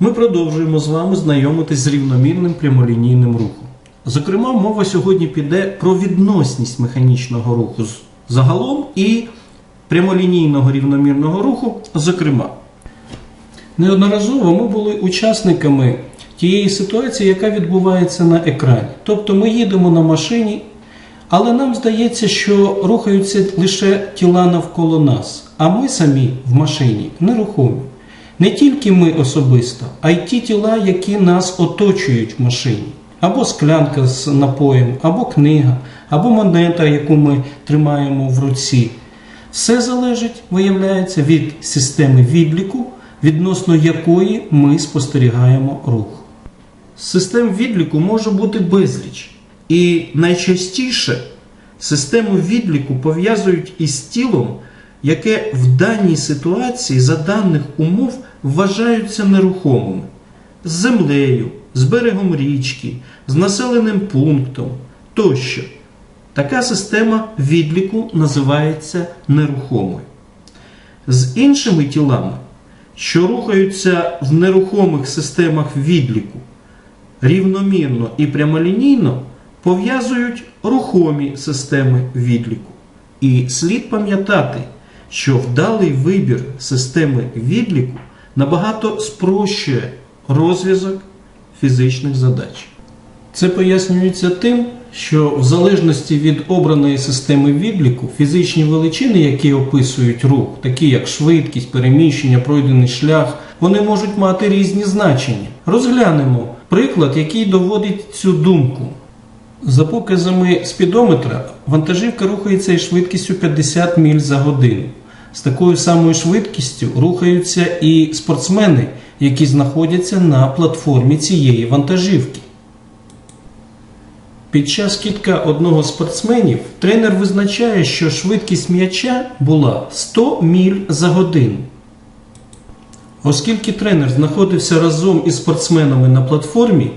Ми продовжуємо з вами знайомитись з рівномірним прямолінійним рухом. Зокрема, мова сьогодні піде про відносність механічного руху загалом і прямолінійного рівномірного руху, зокрема. Неодноразово ми були учасниками тієї ситуації, яка відбувається на екрані. Тобто ми їдемо на машині, але нам здається, що рухаються лише тіла навколо нас, а ми самі в машині нерухомі. Не тільки ми особисто, а й ті тіла, які нас оточують в машині. Або склянка з напоєм, або книга, або монета, яку ми тримаємо в руці. Все залежить, виявляється, від системи відліку, відносно якої ми спостерігаємо рух. Систем відліку може бути безліч. І найчастіше систему відліку пов'язують із тілом, яке в даній ситуації за даних умов вважаються нерухомими з землею, з берегом річки, з населеним пунктом тощо. Така система відліку називається нерухомою. З іншими тілами, що рухаються в нерухомих системах відліку, рівномірно і прямолінійно пов'язують рухомі системи відліку. І слід пам'ятати, що вдалий вибір системи відліку набагато спрощує розв'язок фізичних задач. Це пояснюється тим, що в залежності від обраної системи відліку фізичні величини, які описують рух, такі як швидкість, переміщення, пройдений шлях, вони можуть мати різні значення. Розглянемо приклад, який доводить цю думку. За показами спідометра, вантажівка рухається із швидкістю 50 міль за годину. З такою самою швидкістю рухаються і спортсмени, які знаходяться на платформі цієї вантажівки. Під час кітка одного з спортсменів тренер визначає, що швидкість м'яча була 100 міль за годину. Оскільки тренер знаходився разом із спортсменами на платформі,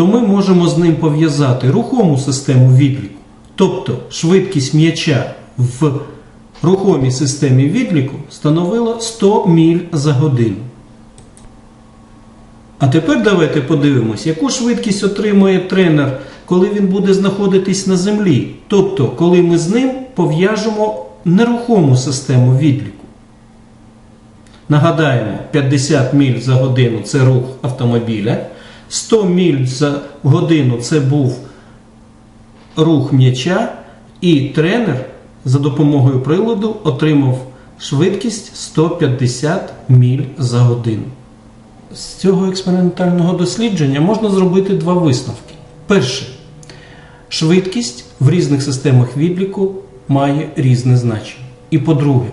то ми можемо з ним пов'язати рухому систему відліку, тобто швидкість м'яча в рухомій системі відліку становила 100 міль за годину. А тепер давайте подивимось, яку швидкість отримує тренер, коли він буде знаходитись на землі, тобто коли ми з ним пов'яжемо нерухому систему відліку. Нагадаємо, 50 міль за годину це рух автомобіля, 100 міль за годину це був рух м'яча, і тренер за допомогою приладу отримав швидкість 150 міль за годину. З цього експериментального дослідження можна зробити два висновки. Перше, швидкість в різних системах відліку має різне значення. І по-друге,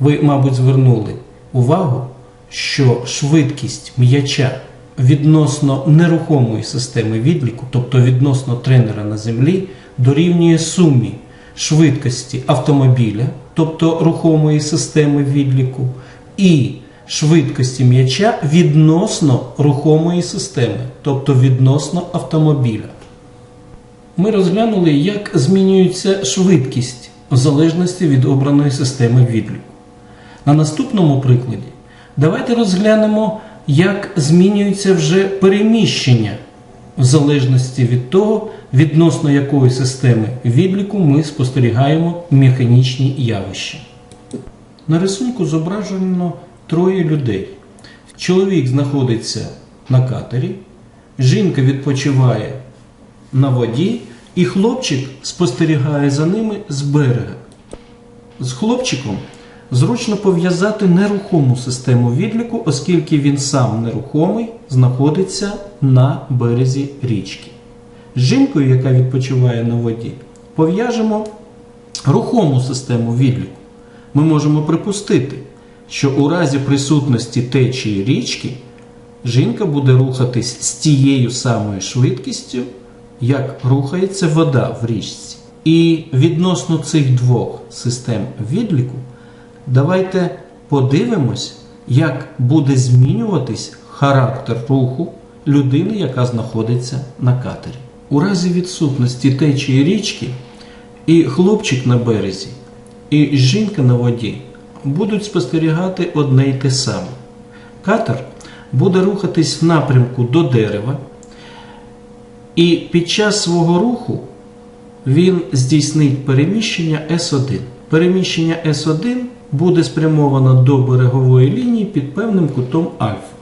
ви, мабуть, звернули увагу, що швидкість м'яча відносно нерухомої системи відліку, тобто відносно тренера на землі, дорівнює сумі швидкості автомобіля, тобто рухомої системи відліку, і швидкості м'яча відносно рухомої системи, тобто відносно автомобіля. Ми розглянули, як змінюється швидкість в залежності від обраної системи відліку. На наступному прикладі давайте розглянемо, як змінюється вже переміщення в залежності від того, відносно якої системи відліку ми спостерігаємо механічні явища. На рисунку зображено троє людей. Чоловік знаходиться на катері, жінка відпочиває на воді, і хлопчик спостерігає за ними з берега. З хлопчиком зручно пов'язати нерухому систему відліку, оскільки він сам нерухомий знаходиться на березі річки. З жінкою, яка відпочиває на воді, пов'яжемо рухому систему відліку. Ми можемо припустити, що у разі присутності течії річки жінка буде рухатись з тією самою швидкістю, як рухається вода в річці. І відносно цих двох систем відліку, давайте подивимось, як буде змінюватись характер руху людини, яка знаходиться на катері. У разі відсутності течії річки І хлопчик на березі, і жінка на воді будуть спостерігати одне й те саме. Катер буде рухатись в напрямку до дерева, і під час свого руху він здійснить переміщення С1. Переміщення С1 буде спрямовано до берегової лінії під певним кутом альфа.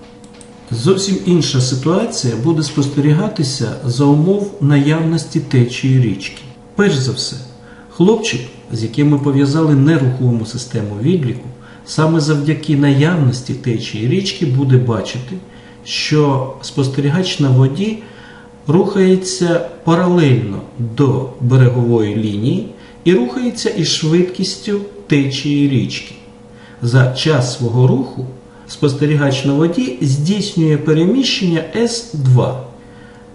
Зовсім інша ситуація буде спостерігатися за умов наявності течії річки. Перш за все, хлопчик, з яким ми пов'язали нерухому систему відліку, саме завдяки наявності течії річки буде бачити, що спостерігач на воді рухається паралельно до берегової лінії і рухається із швидкістю течії річки. За час свого руху спостерігач на воді здійснює переміщення С2.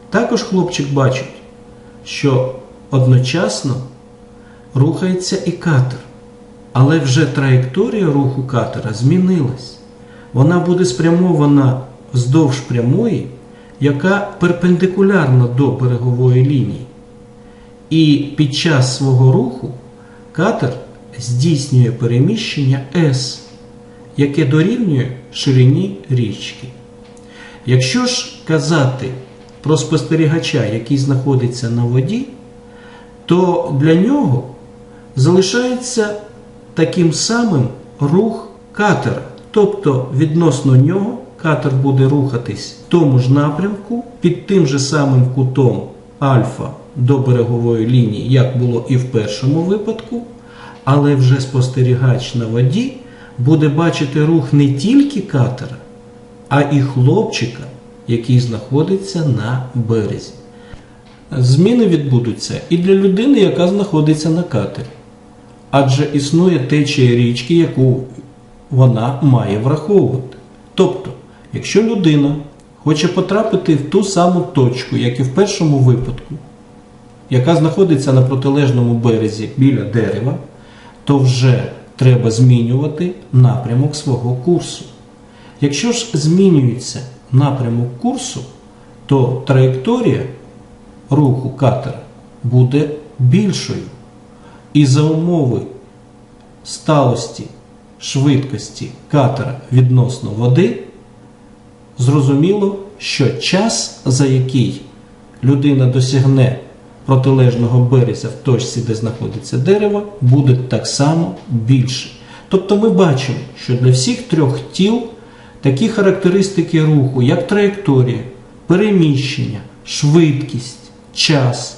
Також хлопчик бачить, що одночасно рухається і катер, але вже траєкторія руху катера змінилась. Вона буде спрямована вздовж прямої, яка перпендикулярна до берегової лінії. І під час свого руху катер здійснює переміщення С, яке дорівнює ширині річки. Якщо ж казати про спостерігача, який знаходиться на воді, то для нього залишається таким самим рух катера. Тобто відносно нього катер буде рухатись в тому ж напрямку під тим же самим кутом альфа до берегової лінії, як було і в першому випадку, але вже спостерігач на воді буде бачити рух не тільки катера, а і хлопчика, який знаходиться на березі. Зміни відбудуться і для людини, яка знаходиться на катері. Адже існує течія річки, яку вона має враховувати. Тобто, якщо людина хоче потрапити в ту саму точку, як і в першому випадку, яка знаходиться на протилежному березі біля дерева, то вже треба змінювати напрямок свого курсу. Якщо ж змінюється напрямок курсу, то траєкторія руху катера буде більшою. І за умови сталості швидкості катера відносно води, зрозуміло, що час, за який людина досягне протилежного березя в точці, де знаходиться дерево, буде так само більший. Тобто ми бачимо, що для всіх трьох тіл такі характеристики руху, як траєкторія, переміщення, швидкість, час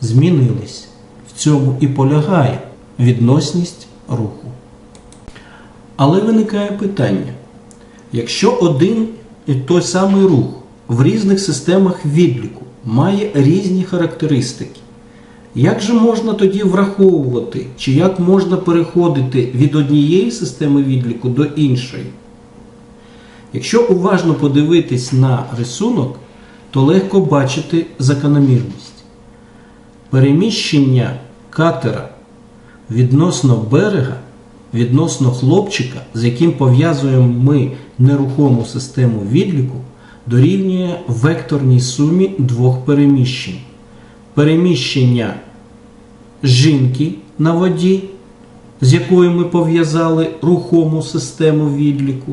змінились. В цьому і полягає відносність руху. Але виникає питання: якщо один і той самий рух в різних системах відліку має різні характеристики, як же можна тоді враховувати, чи як можна переходити від однієї системи відліку до іншої? Якщо уважно подивитись на рисунок, то легко бачити закономірність. Переміщення катера відносно берега, відносно хлопчика, з яким пов'язуємо ми нерухому систему відліку, дорівнює векторній сумі двох переміщень. Переміщення жінки на воді, з якою ми пов'язали рухому систему відліку,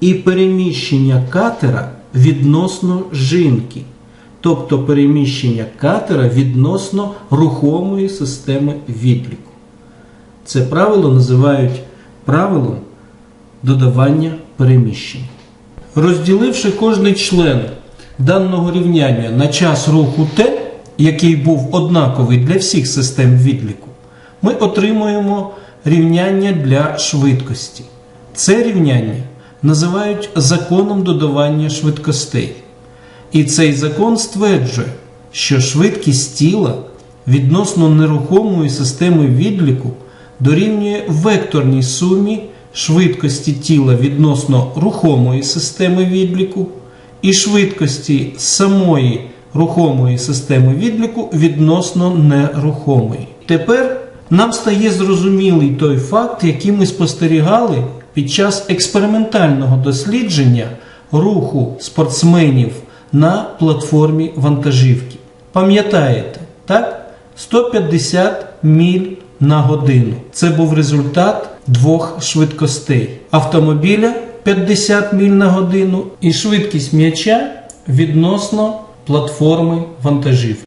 і переміщення катера відносно жінки. Тобто переміщення катера відносно рухомої системи відліку. Це правило називають правилом додавання переміщень. Розділивши кожний член даного рівняння на час руху Т, який був однаковий для всіх систем відліку, ми отримуємо рівняння для швидкості. Це рівняння називають законом додавання швидкостей. І цей закон стверджує, що швидкість тіла відносно нерухомої системи відліку дорівнює векторній сумі швидкості тіла відносно рухомої системи відліку і швидкості самої рухомої системи відліку відносно нерухомої. Тепер нам стає зрозумілий той факт, який ми спостерігали під час експериментального дослідження руху спортсменів на платформі вантажівки. Пам'ятаєте, так? 150 міль на годину. Це був результат двох швидкостей: автомобіля 50 міль на годину і швидкість м'яча відносно платформи вантажів.